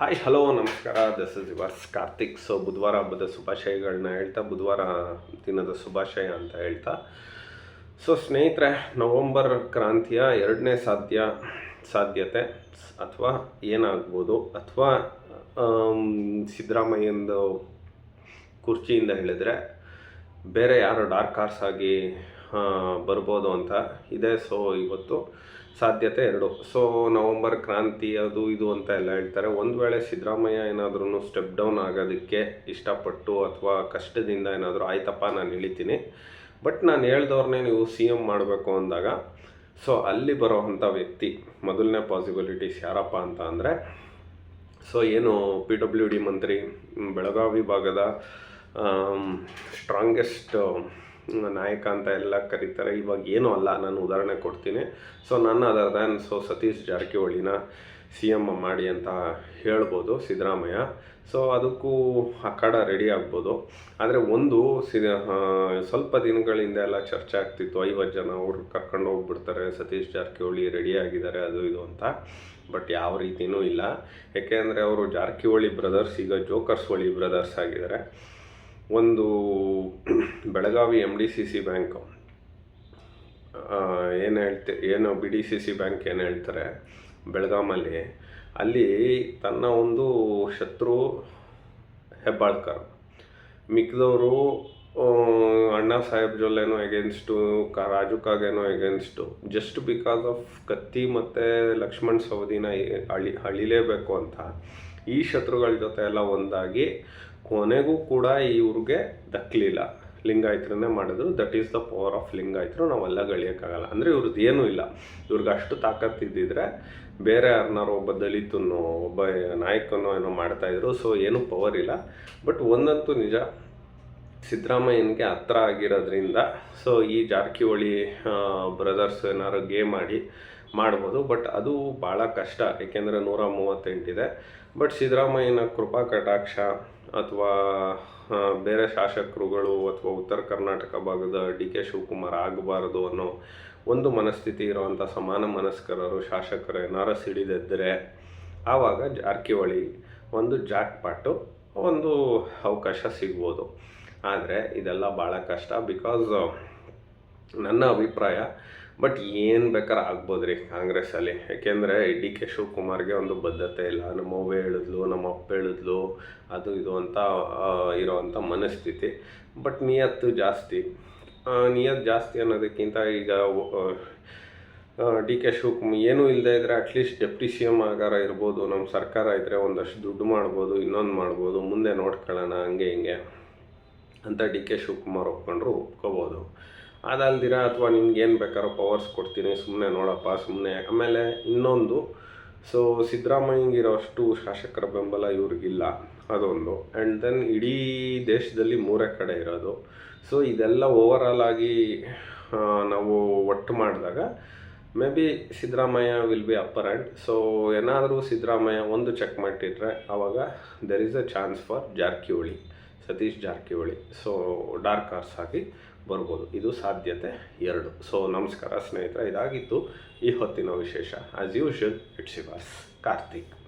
Hi hello ನಮಸ್ಕಾರ. This is yours Karthik so ಬುಧವಾರ ಹಬ್ಬದ ಶುಭಾಶಯಗಳನ್ನ ಹೇಳ್ತಾ, ಬುಧವಾರ ದಿನದ ಶುಭಾಶಯ ಅಂತ ಹೇಳ್ತಾ. ಸೊ ಸ್ನೇಹಿತರೆ, ನವಂಬರ್ ಕ್ರಾಂತಿಯ ಎರಡನೇ ಸಾಧ್ಯ, ಸಾಧ್ಯತೆ, ಅಥವಾ ಏನಾಗ್ಬೋದು, ಅಥವಾ ಸಿದ್ದರಾಮಯ್ಯಂದು ಕುರ್ಚಿಯಿಂದ ಹೇಳಿದರೆ, ಬೇರೆ ಯಾರು ಡಾರ್ಕ್ ಹಾರ್ಸ್ ಆಗಿ ಬರ್ಬೋದು ಅಂತ ಇದೆ. ಸೊ ಇವತ್ತು ಸಾಧ್ಯತೆ ಎರಡು. ಸೊ ನವಂಬರ್ ಕ್ರಾಂತಿ ಅದು ಇದು ಅಂತ ಎಲ್ಲ ಹೇಳ್ತಾರೆ. ಒಂದು ವೇಳೆ ಸಿದ್ದರಾಮಯ್ಯ ಏನಾದ್ರೂ ಸ್ಟೆಪ್ ಡೌನ್ ಆಗೋದಕ್ಕೆ ಇಷ್ಟಪಟ್ಟು ಅಥವಾ ಕಷ್ಟದಿಂದ ಏನಾದರೂ ಆಯ್ತಪ್ಪ ನಾನು ಇಳಿತೀನಿ ಬಟ್ ನಾನು ಹೇಳ್ದವ್ರನ್ನೇ ನೀವು ಸಿ ಎಂ ಮಾಡಬೇಕು ಅಂದಾಗ ಸೊ ಅಲ್ಲಿ ಬರೋವಂಥ ವ್ಯಕ್ತಿ, ಮೊದಲನೇ ಪಾಸಿಬಿಲಿಟೀಸ್ ಯಾರಪ್ಪ ಅಂತ ಅಂದರೆ ಸೊ ಏನು ಪಿ ಡಬ್ಲ್ಯೂ ಡಿ ಮಂತ್ರಿ ಬೆಳಗಾವಿ ಭಾಗದ ಸ್ಟ್ರಾಂಗೆಸ್ಟ್ ನಾಯಕ ಅಂತ ಎಲ್ಲ ಕರೀತಾರೆ. ಇವಾಗ ಏನೂ ಅಲ್ಲ, ನಾನು ಉದಾಹರಣೆ ಕೊಡ್ತೀನಿ. ಸೊ ನನ್ನ ಅದರ್ ದ್ಯಾನ್ ಸೊ ಸತೀಶ್ ಜಾರಕಿಹೊಳಿನ ಸಿ ಎಂ ಮಾಡಿ ಅಂತ ಹೇಳ್ಬೋದು ಸಿದ್ದರಾಮಯ್ಯ. ಸೊ ಅದಕ್ಕೂ ಅಖಾಡ ರೆಡಿ ಆಗ್ಬೋದು. ಆದರೆ ಒಂದು, ಸಿ ಸ್ವಲ್ಪ ದಿನಗಳಿಂದ ಎಲ್ಲ ಚರ್ಚೆ ಆಗ್ತಿತ್ತು. ಐವತ್ತು ಜನ ಅವ್ರು ಕರ್ಕೊಂಡು ಹೋಗ್ಬಿಡ್ತಾರೆ. ಸತೀಶ್ ಜಾರಕಿಹೊಳಿ ರೆಡಿ ಆಗಿದ್ದಾರೆ, ಅದು ಇದು ಅಂತ. ಬಟ್ ಯಾವ ರೀತಿಯೂ ಇಲ್ಲ. ಯಾಕೆಂದರೆ ಅವರು ಜಾರಕಿಹೊಳಿ ಬ್ರದರ್ಸ್ ಈಗ ಜೋಕರ್ಸ್ ಹೊಳಿ ಬ್ರದರ್ಸ್ ಆಗಿದ್ದಾರೆ. ಒಂದು Belagavi M D C C bank ಏನು ಹೇಳ್ತೆ, ಏನು B D C C bank ಏನು ಹೇಳ್ತಾರೆ, ಬೆಳಗಾಮಲ್ಲಿ, ಅಲ್ಲಿ ತನ್ನ ಒಂದು ಶತ್ರು ಹೆಬ್ಬಾಳ್ಕರ್. ಮಿಕ್ಕಿದವರು ಅಣ್ಣಾ ಸಾಹೇಬ್ ಜೊಲ್ಲೇನೋ ಎಗೇನ್ಸ್ಟು ಕ, Raju ಕಾಗೇನೋ against just because of Katti ಮತ್ತು ಲಕ್ಷ್ಮಣ್ ಸವದಿನ ಅಳಿ, ಅಳಿಲೇಬೇಕು ಅಂತ ಈ ಶತ್ರುಗಳ ಜೊತೆ ಎಲ್ಲ ಒಂದಾಗಿ ಕೊನೆಗೂ ಕೂಡ ಇವ್ರಿಗೆ ದಕ್ಕಲಿಲ್ಲ ಲಿಂಗಾಯತರನ್ನೇ ಮಾಡಿದ್ರು. That is the power of ಲಿಂಗಾಯತರು. ನಾವೆಲ್ಲ ಗಳಿಯೋಕ್ಕಾಗಲ್ಲ. ಅಂದರೆ ಇವ್ರದ್ದು ಏನೂ ಇಲ್ಲ. ಇವ್ರಿಗೆ ಅಷ್ಟು ತಾಕತ್ತಿದ್ದಿದ್ರೆ ಬೇರೆ ಯಾರನ್ನಾರು ಒಬ್ಬ ದಲಿತನೋ, ಒಬ್ಬ ನಾಯಕನೋ ಏನೋ ಮಾಡ್ತಾಯಿದ್ರು ಸೊ ಏನೂ ಪವರ್ ಇಲ್ಲ. ಬಟ್ ಒಂದಂತೂ ನಿಜ. ಸಿದ್ದರಾಮಯ್ಯನಿಗೆ ಹತ್ರ ಆಗಿರೋದ್ರಿಂದ ಸೊ ಈ ಜಾರಕಿಹೊಳಿ ಬ್ರದರ್ಸ್ ಏನಾದ್ರು ಗೇಮ್ ಆಡಿ ಮಾಡ್ಬೋದು ಬಟ್ ಅದು ಭಾಳ ಕಷ್ಟ. ಏಕೆಂದರೆ ನೂರ ಮೂವತ್ತೆಂಟಿದೆ. ಬಟ್ ಸಿದ್ದರಾಮಯ್ಯನ ಕೃಪಾ ಕಟಾಕ್ಷ ಅಥವಾ ಬೇರೆ ಶಾಸಕರುಗಳು ಅಥವಾ ಉತ್ತರ ಕರ್ನಾಟಕ ಭಾಗದ ಡಿ ಕೆ ಶಿವಕುಮಾರ್ ಆಗಬಾರದು ಅನ್ನೋ ಒಂದು ಮನಸ್ಥಿತಿ ಇರುವಂಥ ಸಮಾನ ಮನಸ್ಕರರು ಶಾಸಕರು, ಏನಾರು ಸಿಡಿದೆದ್ದರೆ ಆವಾಗ ಜಾರಕಿಹೊಳಿ ಒಂದು ಜಾಕ್ ಪಾಟು ಒಂದು ಅವಕಾಶ ಸಿಗ್ಬೋದು. ಆದರೆ ಇದೆಲ್ಲ ಭಾಳ ಕಷ್ಟ ಬಿಕಾಸ್ ನನ್ನ ಅಭಿಪ್ರಾಯ ಬಟ್ ಏನು ಬೇಕಾದ್ರೆ ಆಗ್ಬೋದು ರೀ ಕಾಂಗ್ರೆಸ್ಸಲ್ಲಿ ಯಾಕೆಂದರೆ ಡಿ ಕೆ ಶಿವಕುಮಾರ್ಗೆ ಒಂದು ಬದ್ಧತೆ ಇಲ್ಲ. ನಮ್ಮ ಅವ್ವ ಹೇಳಿದ್ಲು, ನಮ್ಮ ಅಪ್ಪ ಹೇಳಿದ್ಲು, ಅದು ಇದು ಅಂತ ಇರೋವಂಥ ಮನಸ್ಥಿತಿ. ಬಟ್ ನಿಯತ್ತು ಜಾಸ್ತಿ. ನಿಯತ್ತು ಜಾಸ್ತಿ ಅನ್ನೋದಕ್ಕಿಂತ ಈಗ ಡಿ ಕೆ ಶಿವಕುಮಾರ್ ಏನೂ ಇಲ್ಲದೆ ಇದ್ದರೆ at least deputy C M ಆಗಾರ ಇರ್ಬೋದು. ನಮ್ಮ ಸರ್ಕಾರ ಇದ್ದರೆ ಒಂದಷ್ಟು ದುಡ್ಡು ಮಾಡ್ಬೋದು, ಇನ್ನೊಂದು ಮಾಡ್ಬೋದು, ಮುಂದೆ ನೋಡ್ಕೊಳ್ಳೋಣ, ಹಂಗೆ ಹಿಂಗೆ ಅಂತ ಡಿ ಕೆ ಶಿವಕುಮಾರ್ ಒಪ್ಕೊಂಡ್ರು ಒಪ್ಕೋಬೋದು. ಅದಲ್ದಿರ ಅಥವಾ ನಿಮ್ಗೆ ಏನು ಬೇಕಾದ್ರೂ ಪವರ್ಸ್ ಕೊಡ್ತೀನಿ ಸುಮ್ಮನೆ ನೋಡಪ್ಪ ಸುಮ್ಮನೆ ಆಮೇಲೆ ಇನ್ನೊಂದು ಸೊ ಸಿದ್ದರಾಮಯ್ಯಂಗಿರೋ ಅಷ್ಟು ಶಾಸಕರ ಬೆಂಬಲ ಇವ್ರಿಗಿಲ್ಲ, ಅದೊಂದು. ಆ್ಯಂಡ್ ದೆನ್ ಇಡೀ ದೇಶದಲ್ಲಿ ಮೂರೇ ಕಡೆ ಇರೋದು. ಸೊ ಇದೆಲ್ಲ ಓವರಾಲ್ ಆಗಿ ನಾವು ಒಟ್ಟು ಮಾಡಿದಾಗ maybe Siddaramaiah will be upper and so ಏನಾದರೂ ಸಿದ್ದರಾಮಯ್ಯ ಒಂದು ಚೆಕ್ ಮಾಡಿಟ್ರೆ ಆವಾಗ there is a chance for Jarkiholi. Satish Jarkiholi. So dark horse ಆಗಿ ಬರ್ಬೋದು. ಇದು ಸಾಧ್ಯತೆ ಎರಡು. ಸೊ ನಮಸ್ಕಾರ ಸ್ನೇಹಿತರೆ ಇದಾಗಿತ್ತು ಈ ಹೊತ್ತಿನ ವಿಶೇಷ. As usual it's Karthik